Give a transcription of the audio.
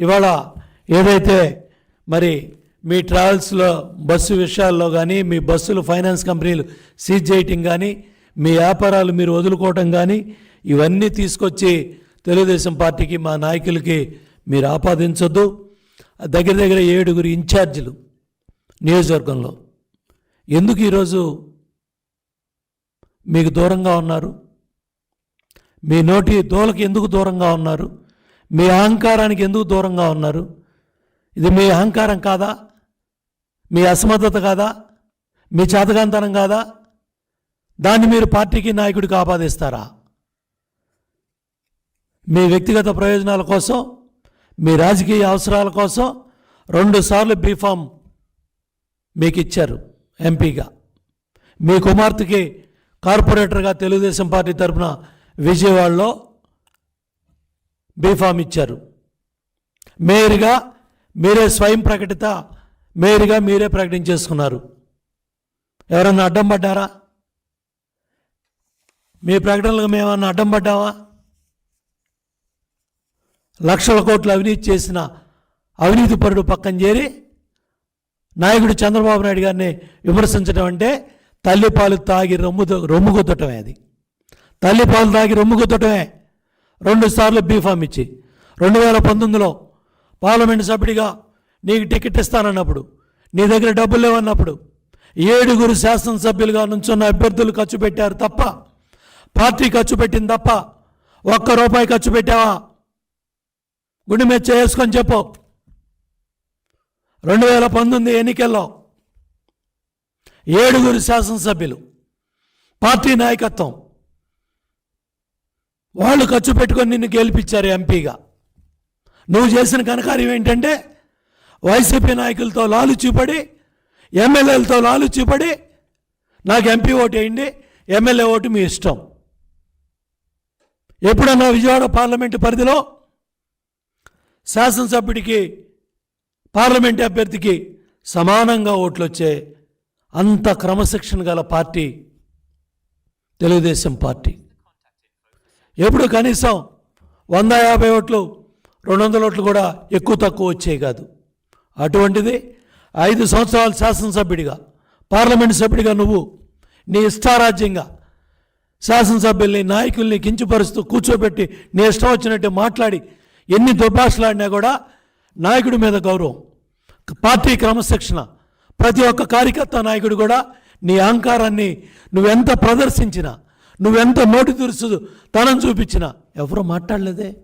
ఇవాళ ఏదైతే మరి మీ ట్రావెల్స్లో బస్సు విషయాల్లో కానీ మీ బస్సులు ఫైనాన్స్ కంపెనీలు సీజ్ చేయటం కానీ మీ వ్యాపారాలు మీరు వదులుకోవటం కానీ ఇవన్నీ తీసుకొచ్చి తెలుగుదేశం పార్టీకి మా నాయకులకి మీరు ఆపాదించొద్దు. దగ్గర దగ్గర ఏడుగురు ఇన్ఛార్జీలు నియోజకవర్గంలో. ఎందుకు ఈరోజు మీకు దూరంగా ఉన్నారు? మీ నోటి దోలకి ఎందుకు దూరంగా ఉన్నారు? మీ అహంకారానికి ఎందుకు దూరంగా ఉన్నారు? ఇది మీ అహంకారం కాదా? మీ అసమర్థత కాదా? మీ చేతగాంతనం కాదా? దాన్ని మీరు పార్టీకి నాయకుడికి ఆపాదిస్తారా? మీ వ్యక్తిగత ప్రయోజనాల కోసం మీ రాజకీయ అవసరాల కోసం రెండుసార్లు బీఫామ్ మీకు ఇచ్చారు ఎంపీగా. మీ కుమార్తెకి కార్పొరేటర్గా తెలుగుదేశం పార్టీ తరఫున విజయవాడలో బీఫామ్ ఇచ్చారు. మేయర్గా మీరే స్వయం ప్రకటిత మేయర్గా మీరే ప్రకటించేసుకున్నారు ఎవరన్నా అడ్డం పడ్డారా? మీ ప్రకటనలకు మేమన్నా అడ్డం పడ్డావా? లక్షల కోట్లు అవినీతి చేసిన అవినీతి పరుడు పక్కన చేరి నాయకుడు చంద్రబాబు నాయుడు గారిని విమర్శించడం అంటే తల్లిపాలు తాగి రొమ్ము రొమ్ము గుద్దటమే అది. తల్లిపాలు తాగి రొమ్ము గుద్దటమే. రెండు సార్లు బీఫామ్ ఇచ్చి. రెండు వేల పంతొమ్మిదిలో పార్లమెంట్ సభ్యుడిగా నీకు టికెట్ ఇస్తానన్నప్పుడు నీ దగ్గర డబ్బులు లేవన్నప్పుడు ఏడుగురు శాసనసభ్యులుగా నుంచున్న అభ్యర్థులు ఖర్చు పెట్టారు తప్ప పార్టీ ఖర్చు పెట్టింది తప్ప ఒక్క రూపాయి ఖర్చు పెట్టావా? గుండె మీద చేసుకొని చెప్పు. రెండు వేల పంతొమ్మిది ఎన్నికల్లో ఏడుగురు శాసనసభ్యులు పార్టీ నాయకత్వం వాళ్ళు ఖర్చు పెట్టుకొని నిన్ను గెలిపించారు ఎంపీగా. నువ్వు చేసిన కనకార్యం ఏంటంటే వైసీపీ నాయకులతో లాలు చూపడి ఎమ్మెల్యేలతో లాలు చూపడి నాకు ఎంపీ ఓటు వేయండి ఎమ్మెల్యే ఓటు మీ ఇష్టం. ఎప్పుడన్నా విజయవాడ పార్లమెంటు పరిధిలో శాసనసభ్యుడికి పార్లమెంట్ అభ్యర్థికి సమానంగా ఓట్లు వచ్చే అంత క్రమశిక్షణ గల పార్టీ తెలుగుదేశం పార్టీ. ఎప్పుడు కనీసం వంద యాభై ఓట్లు రెండు వందల ఓట్లు కూడా ఎక్కువ తక్కువ వచ్చేవి కాదు. అటువంటిది ఐదు సంవత్సరాలు శాసనసభ్యుడిగా పార్లమెంట్ సభ్యుడిగా నువ్వు నీ ఇష్టారాజ్యంగా శాసనసభ్యుల్ని నాయకుల్ని కించుపరుస్తూ కూర్చోబెట్టి నీ ఇష్టం వచ్చినట్టు మాట్లాడి ఎన్ని దుర్భాషలాడినా కూడా నాయకుడి మీద గౌరవం. పార్టీ క్రమశిక్షణ. ప్రతి ఒక్క కార్యకర్త నాయకుడు కూడా నీ అహంకారాన్ని నువ్వెంత ప్రదర్శించినా నువ్వెంత నోటి దురుసు తనం చూపించినా. ఎవరు మాట్లాడలేదే?